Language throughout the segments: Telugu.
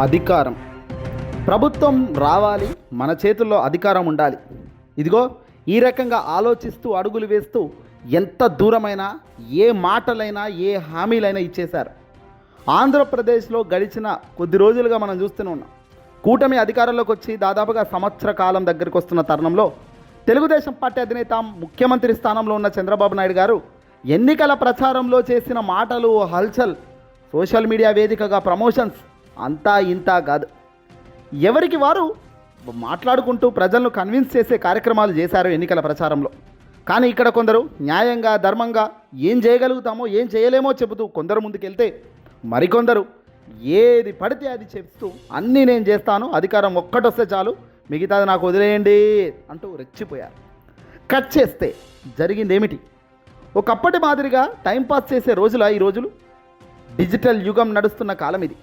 అధికారం. ప్రభుత్వం రావాలి మన చేతుల్లో అధికారం ఉండాలి. ఇదిగో ఈ రకంగా ఆలోచిస్తూ అడుగులు వేస్తూ ఎంత దూరమైనా ఏ మాటలైనా ఏ హామీలైనా ఇచ్చేశారు. ఆంధ్రప్రదేశ్లో గడిచిన కొద్ది రోజులుగా మనం చూస్తూనే ఉన్నాం. కూటమి అధికారంలోకి వచ్చి దాదాపుగా సంవత్సర కాలం దగ్గరికి వస్తున్న తరుణంలో తెలుగుదేశం పార్టీ అధినేత ముఖ్యమంత్రి స్థానంలో ఉన్న చంద్రబాబు నాయుడు గారు ఎన్నికల ప్రచారంలో చేసిన మాటలు హల్చల్ సోషల్ మీడియా వేదికగా ప్రమోషన్స్ అంతా ఇంత కాదు. ఎవరికి వారు మాట్లాడుకుంటూ ప్రజలను కన్విన్స్ చేసే కార్యక్రమాలు చేశారు ఎన్నికల ప్రచారంలో. కానీ ఇక్కడ కొందరు న్యాయంగా ధర్మంగా ఏం చేయగలుగుతామో ఏం చేయలేమో చెబుతూ కొందరు ముందుకెళ్తే మరికొందరు ఏది పడితే అది చెప్తూ అన్నీ నేను చేస్తాను అధికారం ఒక్కటొస్తే చాలు మిగతాది నాకు వదిలేయండి అంటూ రెచ్చిపోయారు. కట్ చేస్తే జరిగింది ఏమిటి ఒకప్పటి మాదిరిగా టైంపాస్ చేసే రోజుల ఈ రోజులు? డిజిటల్ యుగం నడుస్తున్న కాలం ఇది.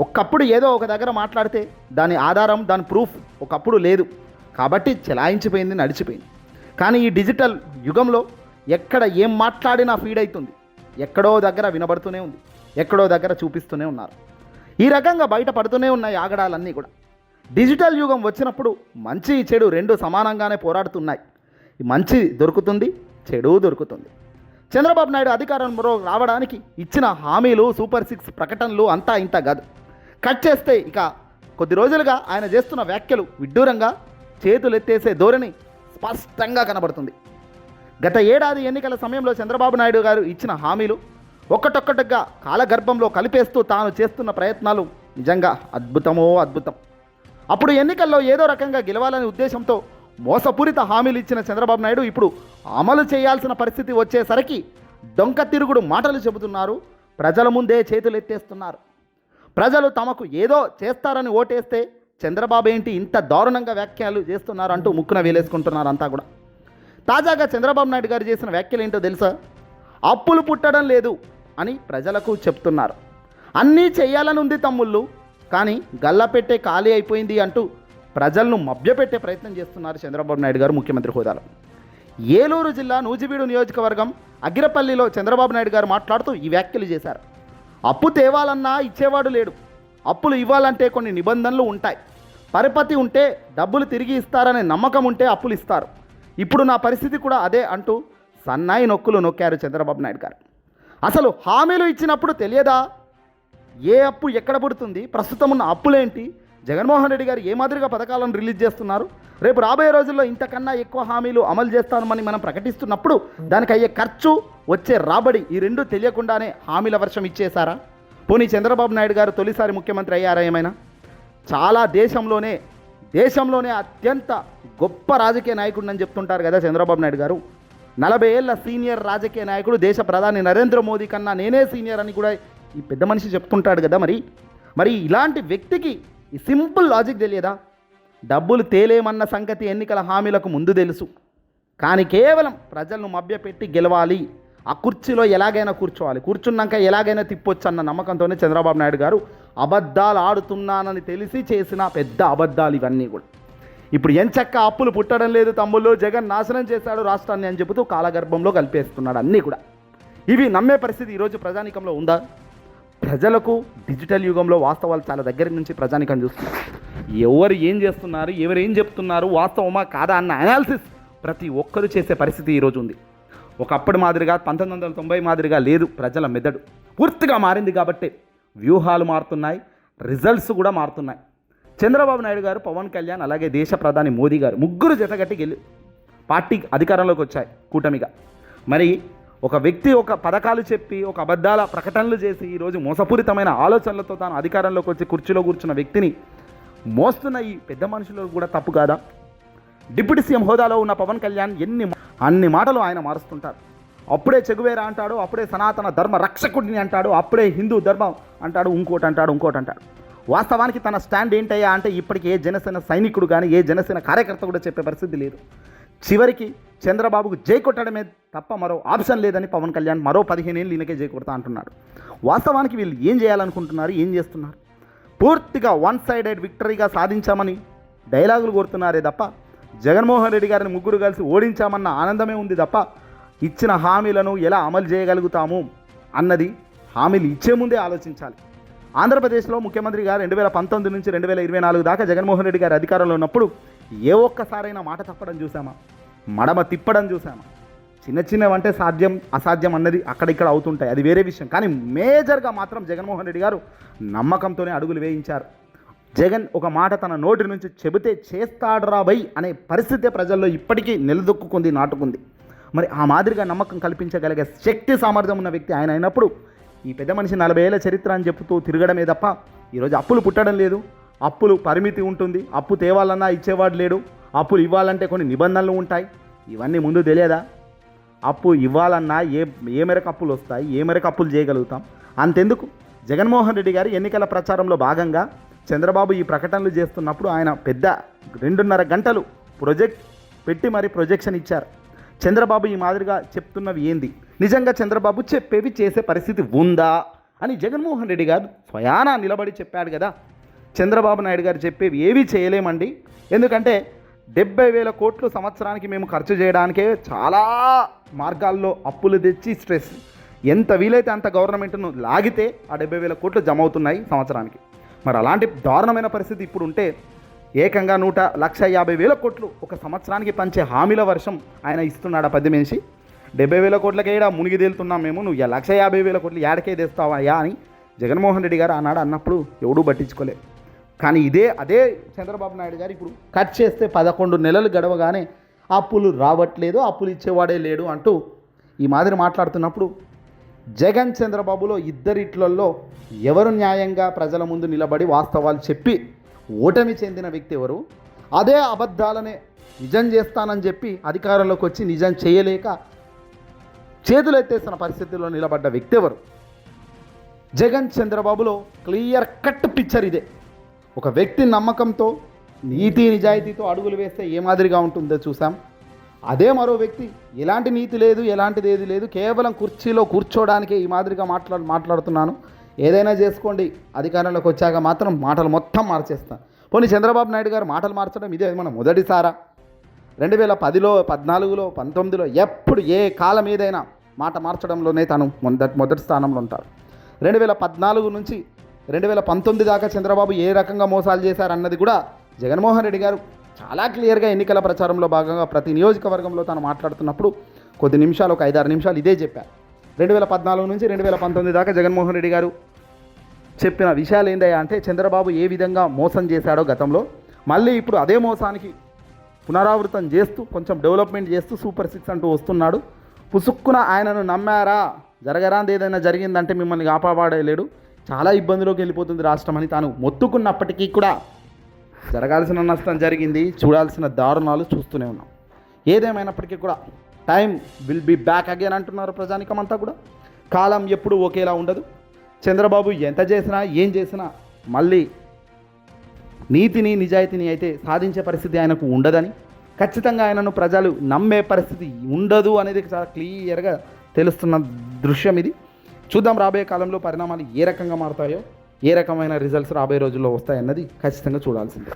ఒకప్పుడు ఏదో ఒక దగ్గర మాట్లాడితే దాని ఆధారం దాని ప్రూఫ్ ఒకప్పుడు లేదు. కాబట్టి చెలాయించిపోయింది నడిచిపోయింది. కానీ ఈ డిజిటల్ యుగంలో ఎక్కడ ఏం మాట్లాడినా ఫీడ్ అవుతుంది ఎక్కడో దగ్గర వినబడుతూనే ఉంది. ఎక్కడో దగ్గర చూపిస్తూనే ఉన్నారు. ఈ రకంగా బయట పడుతూనే ఉన్నాయి ఆగడాలన్నీ కూడా. డిజిటల్ యుగం వచ్చినప్పుడు మంచి చెడు రెండు సమానంగానే పోరాడుతున్నాయి. మంచి దొరుకుతుంది చెడు దొరుకుతుంది. చంద్రబాబు నాయుడు అధికారంలో రావడానికి ఇచ్చిన హామీలు సూపర్ సిక్స్ ప్రకటనలు అంతా ఇంత కాదు. కట్ చేస్తే ఇక కొద్ది రోజులుగా ఆయన చేస్తున్న వ్యాఖ్యలు విడ్డూరంగా చేతులెత్తేసే ధోరణి స్పష్టంగా కనబడుతుంది. గత ఏడాది ఎన్నికల సమయంలో చంద్రబాబు నాయుడు గారు ఇచ్చిన హామీలు ఒక్కటొక్కటిగా కాలగర్భంలో కలిపేస్తూ తాను చేస్తున్న ప్రయత్నాలు నిజంగా అద్భుతమో అద్భుతం. అప్పుడు ఎన్నికల్లో ఏదో రకంగా గెలవాలనే ఉద్దేశంతో మోసపూరిత హామీలు ఇచ్చిన చంద్రబాబు నాయుడు ఇప్పుడు అమలు చేయాల్సిన పరిస్థితి వచ్చేసరికి డొంక తిరుగుడు మాటలు చెబుతున్నారు ప్రజల ముందే చేతులు ఎత్తేస్తున్నారు ప్రజలు తమకు ఏదో చేస్తారని ఓటేస్తే చంద్రబాబు ఏంటి ఇంత దారుణంగా వ్యాఖ్యలు చేస్తున్నారు అంటూ ముక్కున వేలేసుకుంటున్నారు అంతా కూడా. తాజాగా చంద్రబాబు నాయుడు గారు చేసిన వ్యాఖ్యలు ఏంటో తెలుసా? అప్పులు పుట్టడం లేదు అని ప్రజలకు చెప్తున్నారు. అన్నీ చేయాలని ఉంది తమ్ముళ్ళు కానీ గల్లపెట్టే ఖాళీ అయిపోయింది అంటూ ప్రజలను మభ్యపెట్టే ప్రయత్నం చేస్తున్నారు చంద్రబాబు నాయుడు గారు ముఖ్యమంత్రి హోదాలో. ఏలూరు జిల్లా నూజివీడు నియోజకవర్గం అగిరపల్లిలో చంద్రబాబు నాయుడు గారు మాట్లాడుతూ ఈ వ్యాఖ్యలు చేశారు. అప్పు తేవాలన్నా ఇచ్చేవాడు లేడు. అప్పులు ఇవ్వాలంటే కొన్ని నిబంధనలు ఉంటాయి. పరపతి ఉంటే డబ్బులు తిరిగి ఇస్తారనే నమ్మకం ఉంటే అప్పులు ఇస్తారు. ఇప్పుడు నా పరిస్థితి కూడా అదే అంటూ సన్నాయి నొక్కులు నొక్కారు చంద్రబాబు నాయుడు గారు. అసలు హామీలు ఇచ్చినప్పుడు తెలియదా? ఏ అప్పు ఎక్కడ పుడుతుంది? ప్రస్తుతం ఉన్న అప్పులేంటి? జగన్మోహన్ రెడ్డి గారు ఏ మాదిరిగా పథకాలను రిలీజ్ చేస్తున్నారు? రేపు రాబోయే రోజుల్లో ఇంతకన్నా ఎక్కువ హామీలు అమలు చేస్తామని మనం ప్రకటిస్తున్నప్పుడు దానికి అయ్యే ఖర్చు వచ్చే రాబడి ఈ రెండు తెలియకుండానే హామీల వర్షం ఇచ్చేశారా? పోనీ చంద్రబాబు నాయుడు గారు తొలిసారి ముఖ్యమంత్రి అయ్యారా ఏమైనా? చాలా దేశంలోనే దేశంలోనే అత్యంత గొప్ప రాజకీయ నాయకుడు అని చెప్తుంటారు కదా చంద్రబాబు నాయుడు గారు. నలభై ఏళ్ళ సీనియర్ రాజకీయ నాయకుడు దేశ ప్రధాని నరేంద్ర మోదీ కన్నా నేనే సీనియర్ అని కూడా ఈ పెద్ద మనిషి చెప్తుంటాడు కదా మరి. మరి ఇలాంటి వ్యక్తికి ఈ సింపుల్ లాజిక్ తెలియదా? డబ్బులు తేలేమన్న సంగతి ఎన్నికల హామీలకు ముందు తెలుసు. కానీ కేవలం ప్రజలను మభ్యపెట్టి గెలవాలి. ఆ కుర్చీలో ఎలాగైనా కూర్చోవాలి. కూర్చున్నాక ఎలాగైనా తిప్పొచ్చు అన్న నమ్మకంతోనే చంద్రబాబు నాయుడు గారు అబద్ధాలు ఆడుతున్నానని తెలిసి చేసిన పెద్ద అబద్ధాలు ఇవన్నీ కూడా. ఇప్పుడు ఎంచక్క అప్పులు పుట్టడం లేదు తమ్ముళ్ళు. జగన్ నాశనం చేశాడు రాష్ట్రాన్ని అని చెబుతూ కాలగర్భంలో కలిపేస్తున్నాడు అన్నీ కూడా. ఇవి నమ్మే పరిస్థితి ఈరోజు ప్రజానికంలో ఉందా? ప్రజలకు డిజిటల్ యుగంలో వాస్తవాలు చాలా దగ్గర నుంచి ప్రజానికం చూస్తున్నారు. ఎవరు ఏం చేస్తున్నారు ఎవరు ఏం చెప్తున్నారు వాస్తవమా కాదా అన్న అనాలిసిస్ ప్రతి ఒక్కరు చేసే పరిస్థితి ఈరోజు ఉంది. ఒకప్పటి మాదిరిగా పంతొమ్మిది వందల తొంభై మాదిరిగా లేదు ప్రజల మెదడు. పూర్తిగా మారింది కాబట్టి వ్యూహాలు మారుతున్నాయి రిజల్ట్స్ కూడా మారుతున్నాయి. చంద్రబాబు నాయుడు గారు పవన్ కళ్యాణ్ అలాగే దేశ ప్రధాని మోదీ గారు ముగ్గురు జతగట్టి గెలి పార్టీ అధికారంలోకి వచ్చాయి కూటమిగా. మరి ఒక వ్యక్తి ఒక పథకాలు చెప్పి ఒక అబద్ధాల ప్రకటనలు చేసి ఈరోజు మోసపూరితమైన ఆలోచనలతో తాను అధికారంలోకి వచ్చి కుర్చీలో కూర్చున్న వ్యక్తిని మోస్తున్న ఈ పెద్ద మనుషులు కూడా తప్పు కాదా? డిప్యూటీ సీఎం హోదాలో ఉన్న పవన్ కళ్యాణ్ ఎన్ని అన్ని మాటలు ఆయన మారుస్తుంటారు. అప్పుడే చెగువేరా అంటాడు అప్పుడే సనాతన ధర్మ రక్షకుడిని అంటాడు అప్పుడే హిందూ ధర్మం అంటాడు ఇంకోటి అంటాడు ఇంకోటి అంటాడు. వాస్తవానికి తన స్టాండ్ ఏంటయ్యా అంటే ఇప్పటికి ఏ జనసేన సైనికుడు కానీ ఏ జనసేన కార్యకర్త కూడా చెప్పే పరిస్థితి లేదు. చివరికి చంద్రబాబుకు జై కొట్టడమే తప్ప మరో ఆప్షన్ లేదని పవన్ కళ్యాణ్ మరో పదిహేను ఏళ్ళు ఈయనకే జై కొడతా అంటున్నాడు. వాస్తవానికి వీళ్ళు ఏం చేయాలనుకుంటున్నారు ఏం చేస్తున్నారు? పూర్తిగా వన్ సైడెడ్ విక్టరీగా సాధించామని డైలాగులు కోరుతున్నారే తప్ప జగన్మోహన్ రెడ్డి గారిని ముగ్గురు కలిసి ఓడించామన్న ఆనందమే ఉంది తప్ప ఇచ్చిన హామీలను ఎలా అమలు చేయగలుగుతాము అన్నది హామీలు ఇచ్చే ముందే ఆలోచించాలి. ఆంధ్రప్రదేశ్లో ముఖ్యమంత్రి గారు రెండు వేల పంతొమ్మిది నుంచి రెండు వేల ఇరవై నాలుగు దాకా జగన్మోహన్ రెడ్డి గారు అధికారంలో ఉన్నప్పుడు ఏ ఒక్కసారైనా మాట తప్పడం చూసామా? మడమ తిప్పడం చూసాము చిన్న చిన్నవంటే సాధ్యం అసాధ్యం అన్నది అక్కడిక్కడ అవుతుంటాయి. అది వేరే విషయం. కానీ మేజర్గా మాత్రం జగన్మోహన్ రెడ్డి గారు నమ్మకంతోనే అడుగులు వేయించారు. జగన్ ఒక మాట తన నోటి నుంచి చెబితే చేస్తాడరా బై అనే పరిస్థితి ప్రజల్లో ఇప్పటికీ నిలదొక్కుంది నాటుకుంది. మరి ఆ మాదిరిగా నమ్మకం కల్పించగలిగే శక్తి సామర్థ్యం ఉన్న వ్యక్తి ఆయన అయినప్పుడు ఈ పెద్ద మనిషి నలభై ఏళ్ళ చరిత్ర అని చెప్తూ తిరగడమే తప్ప ఈరోజు అప్పులు పుట్టడం లేదు. అప్పులు పరిమితి ఉంటుంది అప్పు తేవాలన్నా ఇచ్చేవాడు లేడు అప్పులు ఇవ్వాలంటే కొన్ని నిబంధనలు ఉంటాయి. ఇవన్నీ ముందు తెలియదా? అప్పు ఇవ్వాలన్నా ఏ ఏ మేరకు అప్పులు వస్తాయి ఏ మేరకు అప్పులు చేయగలుగుతాం? అంతెందుకు? జగన్మోహన్ రెడ్డి గారి ఎన్నికల ప్రచారంలో భాగంగా చంద్రబాబు ఈ ప్రకటనలు చేస్తున్నప్పుడు ఆయన పెద్ద రెండున్నర గంటలు ప్రొజెక్ట్ పెట్టి మరి ప్రొజెక్షన్ ఇచ్చారు. చంద్రబాబు ఈ మాదిరిగా చెప్తున్నవి ఏంది? నిజంగా చంద్రబాబు చెప్పేవి చేసే పరిస్థితి ఉందా? అని జగన్మోహన్ రెడ్డి గారు స్వయానా నిలబడి చెప్పాడు కదా. చంద్రబాబు నాయుడు గారు చెప్పేవి ఏవి చేయలేమండి. ఎందుకంటే డెబ్బై వేల కోట్లు సంవత్సరానికి మేము ఖర్చు చేయడానికే చాలా మార్గాల్లో అప్పులు తెచ్చి స్ట్రెస్ ఎంత వీలైతే అంత గవర్నమెంట్ను లాగితే ఆ డెబ్బై వేల కోట్లు జమ అవుతున్నాయి సంవత్సరానికి. మరి అలాంటి దారుణమైన పరిస్థితి ఇప్పుడు ఉంటే ఏకంగా నూట లక్ష యాభై వేల కోట్లు ఒక సంవత్సరానికి పంచే హామీల వర్షం ఆయన ఇస్తున్నాడు ఆ పది మనిషి? డెబ్బై వేల కోట్లకే ఈడ మునిగి తేలుతున్నాం మేము నువ్వు లక్ష యాభై వేల కోట్లు ఏడకే తెస్తావయ్యా అని జగన్మోహన్ రెడ్డి గారు ఆనాడు అన్నప్పుడు ఎవడూ పట్టించుకోలేదు కానీ ఇదే అదే చంద్రబాబు నాయుడు గారు ఇప్పుడు కట్ చేస్తే పదకొండు నెలలు గడవగానే అప్పులు రావట్లేదు అప్పులు ఇచ్చేవాడే లేడు అంటూ ఈ మాదిరి మాట్లాడుతున్నప్పుడు జగన్ చంద్రబాబులో ఇద్దరిట్లల్లో ఎవరు న్యాయంగా ప్రజల ముందు నిలబడి వాస్తవాలు చెప్పి ఓటమి చెందిన వ్యక్తి ఎవరు? అదే అబద్ధాలనే నిజం చేస్తానని చెప్పి అధికారంలోకి వచ్చి నిజం చేయలేక చేతులెత్తేసిన పరిస్థితుల్లో నిలబడ్డ వ్యక్తి ఎవరు? జగన్ చంద్రబాబులో క్లియర్ కట్ పిక్చర్ ఇదే. ఒక వ్యక్తి నమ్మకంతో నీతి నిజాయితీతో అడుగులు వేస్తే ఏ మాదిరిగా ఉంటుందో చూసాం. అదే మరో వ్యక్తి ఎలాంటి నీతి లేదు ఎలాంటిది ఏది లేదు కేవలం కుర్చీలో కూర్చోడానికే ఈ మాదిరిగా మాట్లాడు మాట్లాడుతున్నాను. ఏదైనా చేసుకోండి. అధికారంలోకి వచ్చాక మాత్రం మాటలు మొత్తం మార్చేస్తాను పోనీ చంద్రబాబు నాయుడు గారు మాటలు మార్చడం ఇదే మన మొదటిసారా? రెండు వేల పదిలో పద్నాలుగులో పంతొమ్మిదిలో ఎప్పుడు ఏ కాలం ఏదైనా మాట మార్చడంలోనే తను మొదటి మొదటి స్థానంలో ఉంటారు. రెండు వేల పద్నాలుగు నుంచి రెండు వేల పంతొమ్మిది దాకా చంద్రబాబు ఏ రకంగా మోసాలు చేశారన్నది కూడా జగన్మోహన్ రెడ్డి గారు చాలా క్లియర్గా ఎన్నికల ప్రచారంలో భాగంగా ప్రతి నియోజకవర్గంలో తను మాట్లాడుతున్నప్పుడు కొద్ది నిమిషాలు ఒక ఐదారు నిమిషాలు ఇదే చెప్పారు. రెండు వేల పద్నాలుగు నుంచి రెండు వేల పంతొమ్మిది దాకా జగన్మోహన్ రెడ్డి గారు చెప్పిన విషయాలు ఏందయ్యా అంటే చంద్రబాబు ఏ విధంగా మోసం చేశాడో గతంలో మళ్ళీ ఇప్పుడు అదే మోసానికి పునరావృతం చేస్తూ కొంచెం డెవలప్మెంట్ చేస్తూ సూపర్ సిక్స్ అంటూ వస్తున్నాడు. పుసుక్కున ఆయనను నమ్మారా? జరగరాంది ఏదైనా జరిగిందంటే మిమ్మల్ని కాపాడలేడు. చాలా ఇబ్బందిలోకి వెళ్ళిపోతుంది రాష్ట్రం అని తాను మొత్తుకున్నప్పటికీ కూడా జరగాల్సిన నష్టం జరిగింది చూడాల్సిన దారుణాలు చూస్తూనే ఉన్నాం. ఏదేమైనప్పటికీ కూడా time will be back again అంటున్నారు ప్రజానికం అంతా కూడా. కాలం ఎప్పుడు ఒకేలా ఉండదు. చంద్రబాబు ఎంత చేసినా ఏం చేసినా మళ్ళీ నీతిని నిజాయితీని అయితే సాధించే పరిస్థితి ఆయనకు ఉండదని ఖచ్చితంగా ఆయనను ప్రజలు నమ్మే పరిస్థితి ఉండదు అనేది చాలా క్లియర్గా తెలుస్తున్న దృశ్యం ఇది. చూద్దాం రాబోయే కాలంలో పరిణామాలు ఏ రకంగా మారుతాయో ఏ రకమైన రిజల్ట్స్ రాబోయే రోజుల్లో వస్తాయన్నది ఖచ్చితంగా చూడాల్సిందే.